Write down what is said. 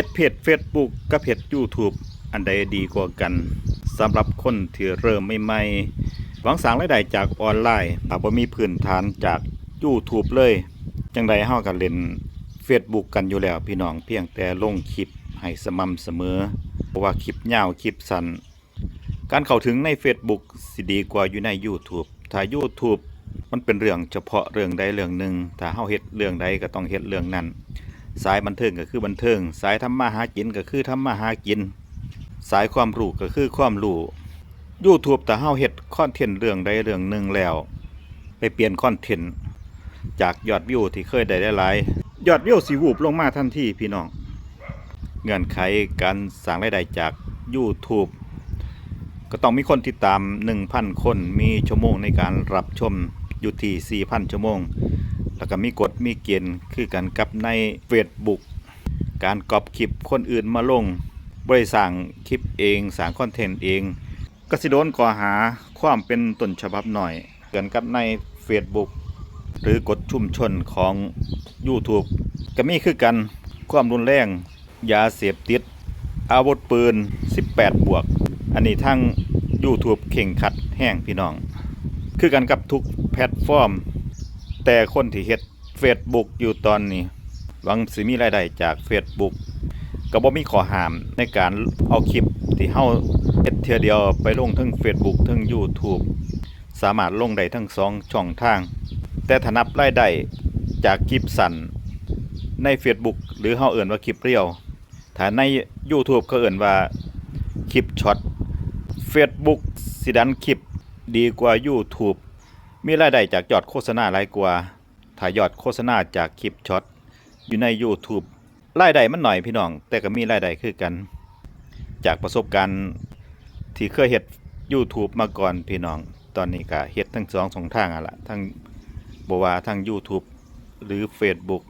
ฮ็ดเพจ Facebook กับเพจ YouTube อันใดดีกว่ากันสำหรับคนที่เริ่มใหม่ๆหวังสร้างรายได้จากออนไลน์ถ้าบ่มีพื้นฐานจาก YouTube เลย จังใดเฮาก็เล่น Facebook กันอยู่แล้วพี่น้องเพียงแต่ลงคลิปให้สม่ำเสมอ เพราะว่าคลิปยาวคลิปสั้นการเข้าถึงใน Facebook สิดีกว่าอยู่ใน YouTube ถ้า YouTube มันเป็นเรื่องเฉพาะเรื่องใดเรื่องหนึ่งถ้าเฮาเฮ็ดเรื่องใดก็ต้องเฮ็ดเรื่องนั้น สายบันเทิงก็คือบันเทิง สายทำมาหากินก็คือทำมาหากิน สายความรู้ก็คือความรู้ YouTube ถ้าเฮาเฮ็ดคอนเทนต์เรื่องใดเรื่องหนึ่งแล้ว ไปเปลี่ยนคอนเทนต์จากยอดวิวที่เคยได้หลายยอดวิวสิวูบลงมาทันทีพี่น้องเงื่อนไขการสร้างรายได้จาก YouTube ก็ต้องมีคนติดตาม 1,000 คนมีชั่วโมงในการรับชมอยู่ที่4,000 ชั่วโมง แล้วก็มีกฎมีเกณฑ์คือกันกับใน Facebook การกอบคลิปคนอื่นมาลงบริสั่งคลิปเองสร้างคอนเทนต์เองก็สิโดนก่อหาความเป็นต้นฉบับหน่อยเกันกับใน Facebook หรือกฎชุมชนของ YouTube ก็มีคือกันความรุนแรงยาเสพติด อาวุธปืน 18 บวก อันนี้ทั้ง YouTube เข่งขัดแห้งพี่น้อง คือกันกับทุกแพลตฟอร์ม แต่คนที่เฮ็ด Facebook อยู่ตอนนี้หวังสิมีรายได้จาก Facebook ก็บ่มีข้อห้ามในการเอาคลิปที่เฮาเฮ็ดเทื่อเดียวไปลงทั้ง Facebook ทั้ง YouTube สามารถลงได้ทั้งสองช่องทาง แต่ถ้านับรายได้จากคลิปสั้นใน Facebook หรือเฮาเอิ้นว่าคลิปเรียวถ้าใน YouTube เขาเอิ้นว่าคลิปช็อต Facebook สิดันคลิปดีกว่า YouTube มีรายได้จากยอดโฆษณาหลายกว่าถ่ายยอดโฆษณาจากคลิปช็อตอยู่ใน YouTube รายได้มันหน่อยพี่น้อง แต่ก็มีรายได้คือกัน จากประสบการณ์ที่เคยเฮ็ด YouTube มาก่อนพี่น้อง ตอนนี้ก็เฮ็ดทั้งสองสองทางอะละทั้งบว่าทั้ง YouTube หรือ Facebook